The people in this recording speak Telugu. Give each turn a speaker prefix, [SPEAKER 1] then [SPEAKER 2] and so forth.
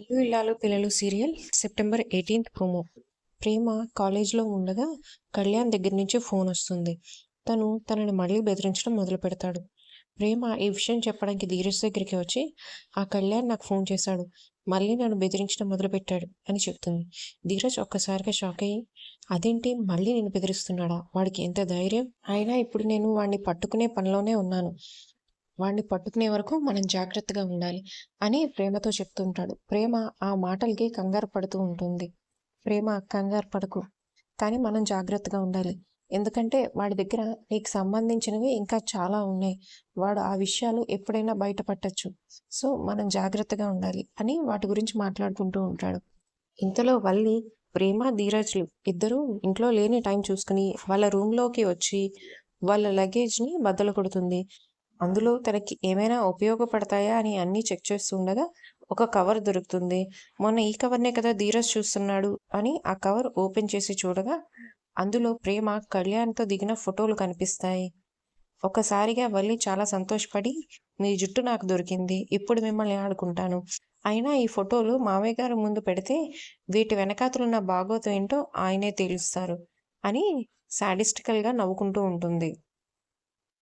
[SPEAKER 1] ఇల్లు ఇల్లాలు పిల్లలు serial September eighteenth promo. Prema కాలేజ్లో ఉండగా కళ్యాణ్ దగ్గర నుంచి ఫోన్ వస్తుంది. తను తనని మళ్ళీ బెదిరించడం మొదలు పెడతాడు. ప్రేమ ఈ విషయం చెప్పడానికి ధీరజ్ దగ్గరికి వచ్చి ఆ కళ్యాణ్ నాకు ఫోన్ చేశాడు. మళ్ళీ నన్ను బెదిరించడం మొదలుపెట్టాడు అని చెప్తుంది. ధీరజ్ ఒక్కసారిగా షాక్ అయ్యి అదేంటి? మళ్ళీ నేను బెదిరిస్తున్నాడా? వాడికి ఎంత ధైర్యం? అయినా ఇప్పుడు నేను వాడిని పట్టుకునే పనిలోనే ఉన్నాను. వాడిని పట్టుకునే వరకు మనం జాగ్రత్తగా ఉండాలి అని ప్రేమతో చెప్తుంటాడు. ప్రేమ ఆ మాటలకి కంగారు పడుతూ ఉంటుంది. ప్రేమ కంగారు పడకు. కానీ మనం జాగ్రత్తగా ఉండాలి. ఎందుకంటే వాడి దగ్గర నీకు సంబంధించినవి ఇంకా చాలా ఉన్నాయి. వాడు ఆ విషయాలు ఎప్పుడైనా బయటపట్టచ్చు. సో మనం జాగ్రత్తగా ఉండాలి అని వాటి గురించి మాట్లాడుకుంటూ ఉంటాడు. ఇంతలో వల్లి ప్రేమ ధీరజ్లు ఇద్దరూ ఇంట్లో లేని టైం చూసుకుని వాళ్ళ రూమ్లోకి వచ్చి వాళ్ళ లగేజ్ని బద్దలు కొడుతుంది. అందులో తనకి ఏమైనా ఉపయోగపడతాయా అని అన్నీ చెక్ చేస్తుండగా ఒక కవర్ దొరుకుతుంది. మొన్న ఈ కవర్నే కదా ధీరజ్ చూస్తున్నాడు అని ఆ కవర్ ఓపెన్ చేసి చూడగా అందులో ప్రేమ కళ్యాణ్తో దిగిన ఫోటోలు కనిపిస్తాయి. ఒకసారిగా వల్లి చాలా సంతోషపడి మీ జుట్టు నాకు దొరికింది ఇప్పుడు మిమ్మల్ని ఆడుకుంటాను. అయినా ఈ ఫోటోలు మామయ్య గారు ముందు పెడితే వీటి వెనకాతలున్న బాగోతం ఏంటో ఆయనే తేలుస్తారు అని సాడిస్టికల్గా నవ్వుకుంటూ ఉంటుంది.